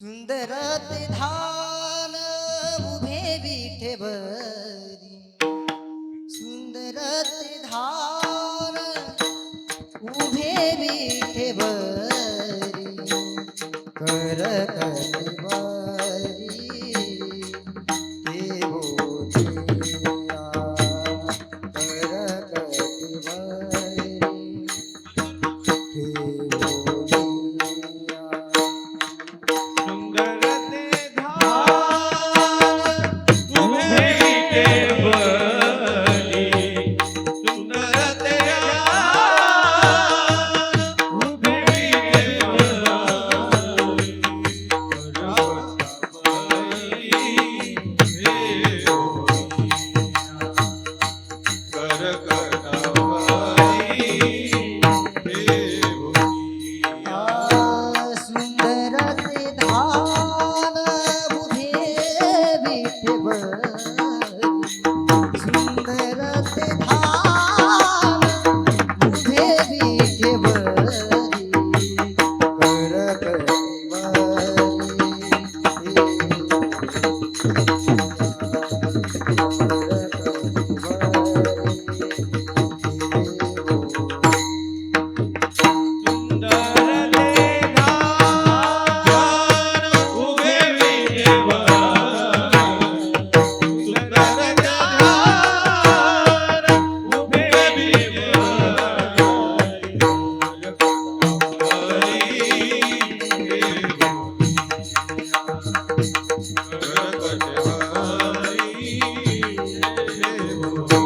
सुंदर ते धान उभे विठे बरी सुंदर ते धान उभे विठे बरी कर Mm-hmm.